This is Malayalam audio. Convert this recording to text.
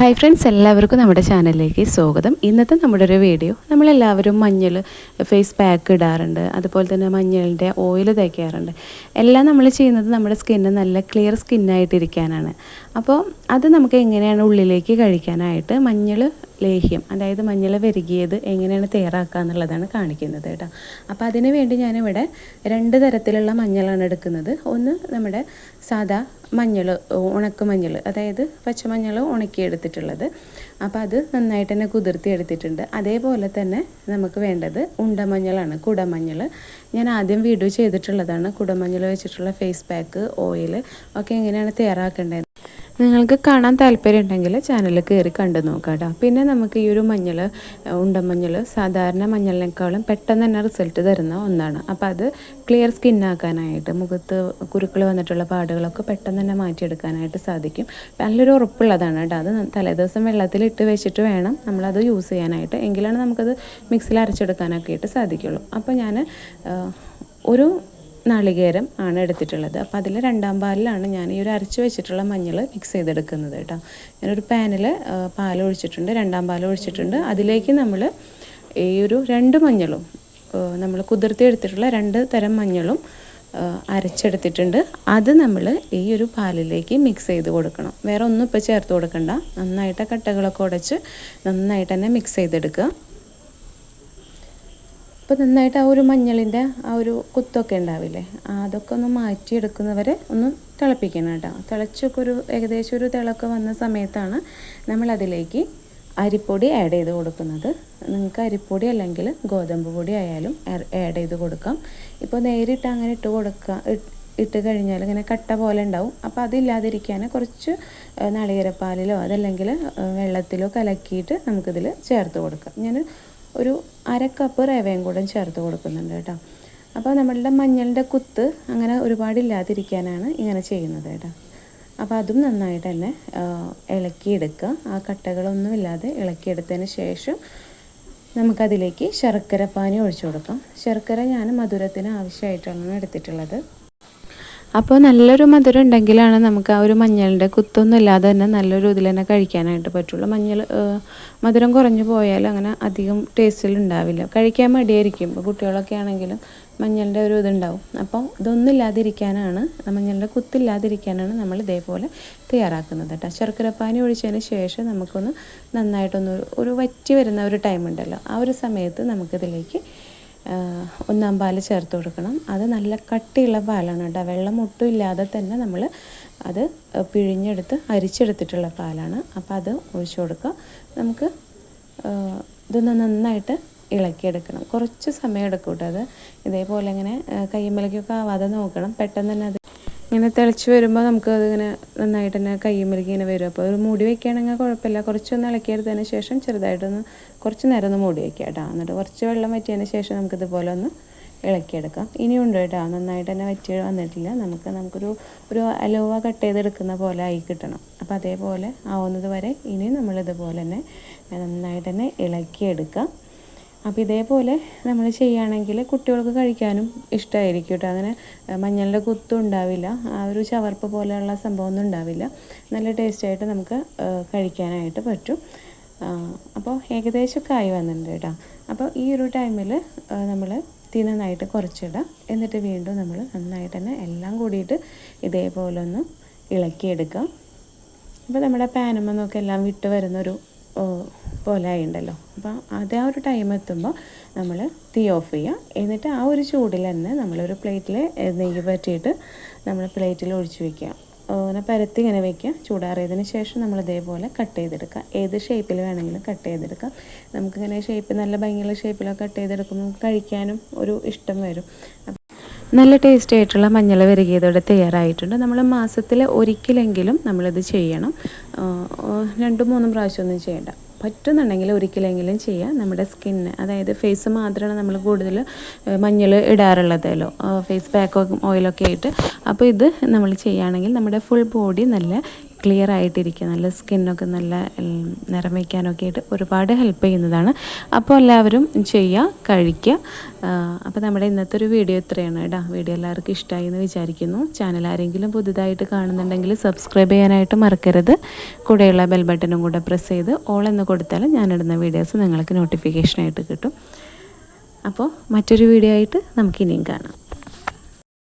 ഹായ് ഫ്രണ്ട്സ് എല്ലാവർക്കും നമ്മുടെ ചാനലിലേക്ക് സ്വാഗതം. ഇന്നത്തെ നമ്മുടെ ഒരു വീഡിയോ നമ്മളെല്ലാവരും മഞ്ഞൾ ഫേസ് പാക്ക് ഇടാറുണ്ട്. അതുപോലെ തന്നെ മഞ്ഞളിന്റെ ഓയിൽ തേക്കാറുണ്ട്. എല്ലാം നമ്മൾ ചെയ്യുന്നത് നമ്മുടെ സ്കിന്ന് നല്ല ക്ലിയർ സ്കിന്നായിട്ടിരിക്കാനാണ് അപ്പോൾ അത് നമുക്ക് എങ്ങനെയാണ് ഉള്ളിലേക്ക് കഴിക്കാനായിട്ട് മഞ്ഞൾ ലേഹ്യം അതായത് മഞ്ഞൾ വെരുകിയത് എങ്ങനെയാണ് തയ്യാറാക്കുക എന്നുള്ളതാണ് കാണിക്കുന്നത് കേട്ടോ. അപ്പോൾ അതിന് വേണ്ടി ഞാനിവിടെ രണ്ട് തരത്തിലുള്ള മഞ്ഞളാണ് എടുക്കുന്നത്. ഒന്ന് നമ്മുടെ സാദാ മഞ്ഞൾ ഉണക്ക മഞ്ഞൾ അതായത് പച്ചമഞ്ഞൾ ഉണക്കിയെടുത്തിട്ടുള്ളത് അപ്പോൾ അത് നന്നായിട്ട് തന്നെ കുതിർത്തി എടുത്തിട്ടുണ്ട്. അതേപോലെ തന്നെ നമുക്ക് വേണ്ടത് ഉണ്ടമഞ്ഞളാണ് കുടമഞ്ഞൾ ഞാൻ ആദ്യം വീഡിയോ ചെയ്തിട്ടുള്ളതാണ്. കുടമഞ്ഞൾ വെച്ചിട്ടുള്ള ഫേസ് പാക്ക് ഓയിൽ ഒക്കെ എങ്ങനെയാണ് തയ്യാറാക്കേണ്ടത്? നിങ്ങൾക്ക് കാണാൻ താല്പര്യം ഉണ്ടെങ്കിൽ ചാനൽ കയറി കണ്ടു നോക്കാം കേട്ടോ. പിന്നെ നമുക്ക് ഈ ഒരു മഞ്ഞൾ ഉണ്ടമഞ്ഞൾ സാധാരണ മഞ്ഞളിനേക്കാളും പെട്ടെന്ന് തന്നെ റിസൾട്ട് തരുന്ന ഒന്നാണ്. അപ്പോൾ അത് ക്ലിയർ സ്കിന്നാക്കാനായിട്ട് മുഖത്ത് കുരുക്കൾ വന്നിട്ടുള്ള പാടുകളൊക്കെ പെട്ടെന്ന് തന്നെ മാറ്റിയെടുക്കാനായിട്ട് സാധിക്കും. നല്ലൊരു ഉറപ്പുള്ളതാണ് കേട്ടോ. അത് തലേദിവസം വെള്ളത്തിൽ ഇട്ട് വെച്ചിട്ട് വേണം നമ്മളത് യൂസ് ചെയ്യാനായിട്ട്. എങ്കിലാണ് നമുക്കത് മിക്സിയിൽ അരച്ചെടുക്കാനൊക്കെ ആയിട്ട് സാധിക്കുള്ളൂ. അപ്പോൾ ഞാൻ ഒരു നാളികേരം ആണ് എടുത്തിട്ടുള്ളത്. അപ്പോൾ അതിൽ രണ്ടാം പാലിലാണ് ഞാൻ ഈ ഒരു അരച്ച് വെച്ചിട്ടുള്ള മഞ്ഞൾ മിക്സ് ചെയ്തെടുക്കുന്നത് കേട്ടോ. ഞാനൊരു പാനിൽ പാൽ ഒഴിച്ചിട്ടുണ്ട് രണ്ടാം പാൽ ഒഴിച്ചിട്ടുണ്ട്. അതിലേക്ക് നമ്മൾ ഈ ഒരു രണ്ട് മഞ്ഞളും നമ്മൾ കുതിർത്തി എടുത്തിട്ടുള്ള രണ്ട് തരം മഞ്ഞളും അരച്ചെടുത്തിട്ടുണ്ട്. അത് നമ്മൾ ഈ ഒരു പാലിലേക്ക് മിക്സ് ചെയ്ത് കൊടുക്കണം. വേറെ ഒന്നും ഇപ്പോൾ ചേർത്ത് കൊടുക്കണ്ട. നന്നായിട്ട് കട്ടകളൊക്കെ ഉടച്ച് നന്നായിട്ട് തന്നെ മിക്സ് ചെയ്തെടുക്കുക. അപ്പോൾ നന്നായിട്ട് ആ ഒരു മഞ്ഞളിന്റെ ആ ഒരു കുത്തൊക്കെ ഉണ്ടാവില്ലേ? അതൊക്കെ ഒന്ന് മാറ്റിയെടുക്കുന്നവരെ ഒന്ന് തിളപ്പിക്കണം കേട്ടോ. തിളച്ചൊക്കെ ഒരു ഏകദേശം ഒരു തിളക്ക് വന്ന സമയത്താണ് നമ്മളതിലേക്ക് അരിപ്പൊടി ആഡ് ചെയ്ത് കൊടുക്കുന്നത്. നിങ്ങൾക്ക് അരിപ്പൊടി അല്ലെങ്കിൽ ഗോതമ്പ് പൊടി ആയാലും ആഡ് ചെയ്ത് കൊടുക്കാം. ഇപ്പോൾ നേരിട്ട് അങ്ങനെ ഇട്ട് കൊടുക്കുക ഇട്ട് കഴിഞ്ഞാൽ ഇങ്ങനെ കട്ട പോലെ ഉണ്ടാവും. അപ്പോൾ അതില്ലാതിരിക്കാൻ കുറച്ച് നാളികേരപ്പാലിലോ അതല്ലെങ്കിൽ വെള്ളത്തിലോ കലക്കിയിട്ട് നമുക്കിതിൽ ചേർത്ത് കൊടുക്കാം. ഞാൻ ഒരു അര കപ്പ് റവയും കൂടെ ചേർത്ത് കൊടുക്കുന്നുണ്ട് കേട്ടോ. അപ്പോൾ നമ്മളുടെ മഞ്ഞളിന്റെ കുത്ത് അങ്ങനെ ഒരുപാടില്ലാതിരിക്കാനാണ് ഇങ്ങനെ ചെയ്യുന്നത് കേട്ടോ. അപ്പോൾ അതും നന്നായിട്ട് തന്നെ ഇളക്കിയെടുക്കുക. ആ കട്ടകളൊന്നും ഇല്ലാതെ ഇളക്കിയെടുത്തതിന് ശേഷം നമുക്കതിലേക്ക് ശർക്കര പാനി ഒഴിച്ചു കൊടുക്കാം. ശർക്കര ഞാൻ മധുരത്തിന് ആവശ്യമായിട്ടാണ് എടുത്തിട്ടുള്ളത്. അപ്പോൾ നല്ലൊരു മധുരം ഉണ്ടെങ്കിലാണ് നമുക്ക് ആ ഒരു മഞ്ഞളിന്റെ കുത്തൊന്നും ഇല്ലാതെ തന്നെ നല്ലൊരു ഇതിൽ തന്നെ കഴിക്കാനായിട്ട് പറ്റുള്ളൂ. മഞ്ഞൾ മധുരം കുറഞ്ഞു പോയാൽ അങ്ങനെ അധികം ടേസ്റ്റിൽ ഉണ്ടാവില്ല. കഴിക്കാൻ മടിയായിരിക്കും. കുട്ടികളൊക്കെ ആണെങ്കിലും മഞ്ഞളിന്റെ ഒരു ഇതുണ്ടാവും. അപ്പോൾ ഇതൊന്നും ഇല്ലാതിരിക്കാനാണ് മഞ്ഞളിന്റെ കുത്തില്ലാതിരിക്കാനാണ് നമ്മൾ ഇതേപോലെ തയ്യാറാക്കുന്നത് കേട്ടോ. ശർക്കരപ്പാനി ഒഴിച്ചതിന് ശേഷം നമുക്കൊന്ന് നന്നായിട്ടൊന്ന് ഒരു വറ്റി വരുന്ന ഒരു ടൈം ഉണ്ടല്ലോ. ആ ഒരു സമയത്ത് നമുക്കിതിലേക്ക് ഒന്നാം പാൽ ചേർത്ത് കൊടുക്കണം. അത് നല്ല കട്ടിയുള്ള പാലാണ് കേട്ടോ. വെള്ളം ഒട്ടും ഇല്ലാതെ തന്നെ നമ്മൾ അത് പിഴിഞ്ഞെടുത്ത് അരിച്ചെടുത്തിട്ടുള്ള പാലാണ്. അപ്പോൾ അത് ഒഴിച്ചു കൊടുക്കുക. നമുക്ക് ഇതൊന്ന് നന്നായിട്ട് ഇളക്കിയെടുക്കണം. കുറച്ച് സമയം എടുക്കും കേട്ടോ അത്. ഇതേപോലെ ഇങ്ങനെ കയ്യമ്പലക്കൊക്കെ ആവാതെ നോക്കണം. പെട്ടെന്ന് തന്നെ ഇങ്ങനെ തിളച്ച് വരുമ്പോൾ നമുക്ക് അതിങ്ങനെ നന്നായിട്ട് തന്നെ കയ്യുമ്മലേക്ക് ഇങ്ങനെ വരും. അപ്പോൾ ഒരു മൂടി വയ്ക്കുകയാണെങ്കിൽ കുഴപ്പമില്ല. കുറച്ചൊന്ന് ഇളക്കിയെടുത്തതിന് ശേഷം ചെറുതായിട്ടൊന്ന് കുറച്ച് നേരം ഒന്ന് മൂടി വയ്ക്കുക കേട്ടോ. എന്നിട്ട് കുറച്ച് വെള്ളം വറ്റിയതിന് ശേഷം നമുക്കിതുപോലെ ഒന്ന് ഇളക്കിയെടുക്കാം. ഇനിയുണ്ട് കേട്ടോ. നന്നായിട്ട് തന്നെ വറ്റി വന്നിട്ടില്ല. നമുക്ക് നമുക്കൊരു ഒരു അലോവ കട്ട് ചെയ്തെടുക്കുന്ന പോലെ ആയി കിട്ടണം. അപ്പോൾ അതേപോലെ ആവുന്നത് വരെ ഇനി നമ്മളിതുപോലെ തന്നെ നന്നായിട്ട് തന്നെ ഇളക്കിയെടുക്കാം. അപ്പോൾ ഇതേപോലെ നമ്മൾ ചെയ്യുകയാണെങ്കിൽ കുട്ടികൾക്ക് കഴിക്കാനും ഇഷ്ടമായിരിക്കും കേട്ടോ. അങ്ങനെ മഞ്ഞളുടെ കുത്തും ഉണ്ടാവില്ല. ആ ഒരു ചവർപ്പ് പോലെയുള്ള സംഭവമൊന്നും ഉണ്ടാവില്ല. നല്ല ടേസ്റ്റായിട്ട് നമുക്ക് കഴിക്കാനായിട്ട് പറ്റും. അപ്പോൾ ഏകദേശമൊക്കെ ആയി വന്നിട്ടുണ്ട് കേട്ടോ. അപ്പോൾ ഈ ഒരു ടൈമിൽ നമ്മൾ തീ നന്നായിട്ട് കുറച്ചിടാം. എന്നിട്ട് വീണ്ടും നമ്മൾ നന്നായിട്ട് തന്നെ എല്ലാം കൂടിയിട്ട് ഇതേപോലെ ഒന്ന് ഇളക്കിയെടുക്കാം. അപ്പോൾ നമ്മുടെ പാനുമെന്നൊക്കെ എല്ലാം വിട്ട് വരുന്നൊരു പോലെ ഉണ്ടല്ലോ അപ്പോൾ അത് ആ ഒരു ടൈം എത്തുമ്പോൾ നമ്മൾ തീ ഓഫ് ചെയ്യുക എന്നിട്ട് ആ ഒരു ചൂടിൽ തന്നെ നമ്മളൊരു പ്ലേറ്റിൽ നെയ്യ് പറ്റിയിട്ട് നമ്മൾ പ്ലേറ്റിൽ ഒഴിച്ചു വയ്ക്കുക അങ്ങനെ പരത്തി ഇങ്ങനെ വയ്ക്കുക ചൂടാറിയതിന് ശേഷം നമ്മൾ ഇതേപോലെ കട്ട് ചെയ്തെടുക്കുക ഏത് ഷേപ്പിൽ വേണമെങ്കിലും കട്ട് ചെയ്തെടുക്കാം. നമുക്കിങ്ങനെ ഷേപ്പ് നല്ല ഭംഗിയുള്ള ഷേപ്പിലൊക്കെ കട്ട് ചെയ്തെടുക്കുമ്പോൾ കഴിക്കാനും ഒരു ഇഷ്ടം വരും. നല്ല ടേസ്റ്റി ആയിട്ടുള്ള മഞ്ഞൾ വരികയതോടെ തയ്യാറായിട്ടുണ്ട്. നമ്മൾ മാസത്തിൽ ഒരിക്കലെങ്കിലും നമ്മളിത് ചെയ്യണം. രണ്ടും മൂന്നും പ്രാവശ്യമൊന്നും ചെയ്യണ്ട. പറ്റുന്നുണ്ടെങ്കിൽ ഒരിക്കലെങ്കിലും ചെയ്യുക നമ്മുടെ സ്കിന്ന് അതായത് ഫേസ് മാത്രമാണ് നമ്മൾ കൂടുതൽ മഞ്ഞൾ ഇടാറുള്ളതല്ലോ ഫേസ് പാക്കോ ഓയിലൊക്കെ ആയിട്ട്. അപ്പോൾ ഇത് നമ്മൾ ചെയ്യുകയാണെങ്കിൽ നമ്മുടെ ഫുൾ ബോഡി നല്ല ക്ലിയർ ആയിട്ടിരിക്കുക. നല്ല സ്കിന്നൊക്കെ നല്ല നിറം വയ്ക്കാനൊക്കെ ആയിട്ട് ഒരുപാട് ഹെൽപ്പ് ചെയ്യുന്നതാണ്. അപ്പോൾ എല്ലാവരും ചെയ്യുക കഴിക്കുക. അപ്പോൾ നമ്മുടെ ഇന്നത്തെ ഒരു വീഡിയോ ഇത്രയാണ് കേട്ടോ. വീഡിയോ എല്ലാവർക്കും ഇഷ്ടമായി എന്ന് വിചാരിക്കുന്നു. ചാനൽ ആരെങ്കിലും പുതുതായിട്ട് കാണുന്നുണ്ടെങ്കിൽ സബ്സ്ക്രൈബ് ചെയ്യാനായിട്ട് മറക്കരുത്. കൂടെയുള്ള ബെൽ ബട്ടണും കൂടെ പ്രസ് ചെയ്ത് ഓൾ എന്ന് കൊടുത്താൽ ഞാനിടുന്ന വീഡിയോസ് നിങ്ങൾക്ക് നോട്ടിഫിക്കേഷനായിട്ട് കിട്ടും. അപ്പോൾ മറ്റൊരു വീഡിയോ ആയിട്ട് നമുക്കിനിയും കാണാം.